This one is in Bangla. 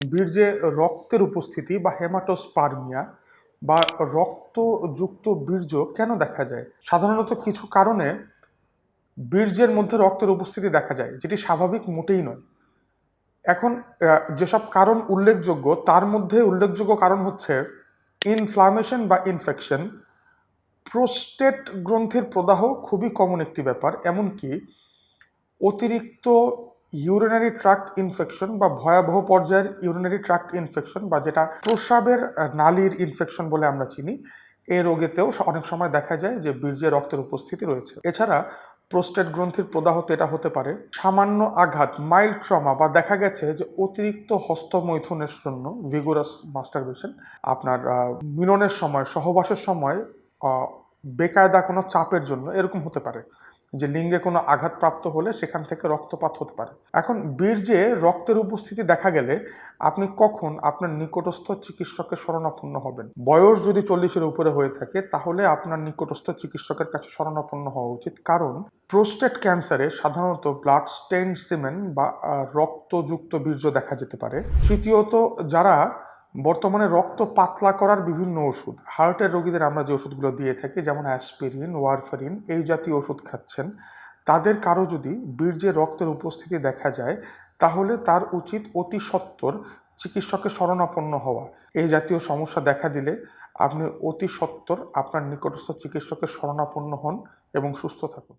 বীর্যে রক্তের উপস্থিতি বা হেমাটোস্পার্মিয়া বা রক্তযুক্ত বীর্য কেন দেখা যায়? সাধারণত কিছু কারণে বীর্যের মধ্যে রক্তের উপস্থিতি দেখা যায়, যেটি স্বাভাবিক মোটেই নয়। এখন যেসব কারণ উল্লেখযোগ্য, তার মধ্যে উল্লেখযোগ্য কারণ হচ্ছে ইনফ্লামেশন বা ইনফেকশন প্রোস্টেট গ্রন্থির প্রদাহ খুবই কমন একটি ব্যাপার, এমনকি অতিরিক্ত ইউরিনারি ট্রাক্ট ইনফেকশন বা ভয়াবহ পর্যায়ের ইউরিনারি ট্রাক্ট ইনফেকশন বা যেটা প্রস্রাবের নালীর ইনফেকশন বলে আমরা চিনি, এ রোগেতেও অনেক সময় দেখা যায় যে বীর্যে রক্তের উপস্থিতি রয়েছে। এছাড়া প্রোস্টেট গ্রন্থির প্রদাহতে এটা হতে পারে সামান্য আঘাত মাইল্ড ট্রমা বা দেখা গেছে যে অতিরিক্ত হস্তমৈথুনের জন্য ভিগুরাস মাস্টারবেশন আপনার মিলনের সময়, সহবাসের সময় বেকায়দা কোনো চাপের জন্য, এরকম হতে পারে। যে লিঙ্গে কোনো আঘাতপ্রাপ্ত হলে সেখান থেকে রক্তপাত হতে পারে। এখন বীর্যে রক্তের উপস্থিতি দেখা গেলে, আপনি কখন আপনার নিকটস্থ চিকিৎসকের শরণাপন্ন হবেন? বয়স যদি চল্লিশের উপরে হয়ে থাকে, তাহলে আপনার নিকটস্থ চিকিৎসকের কাছে শরণাপন্ন হওয়া উচিত। কারণ প্রোস্টেট ক্যান্সারে সাধারণত ব্লাড স্টেন সিমেন বা রক্তযুক্ত বীর্য দেখা যেতে পারে। তৃতীয়ত, যারা বর্তমানে রক্ত পাতলা করার বিভিন্ন ওষুধ। হার্টের রোগীদের আমরা যে ওষুধগুলো দিয়ে থাকি, যেমন অ্যাসপিরিন, ওয়ারফারিন, এই জাতীয় ওষুধ খাচ্ছেন, তাদের কারও যদি বীর্যে রক্তের উপস্থিতি দেখা যায়, তাহলে তার উচিত অতি সত্বর চিকিৎসকের শরণাপন্ন হওয়া। এই জাতীয় সমস্যা দেখা দিলে আপনি অতি সত্বর আপনার নিকটস্থ চিকিৎসকের শরণাপন্ন হন এবং সুস্থ থাকুন।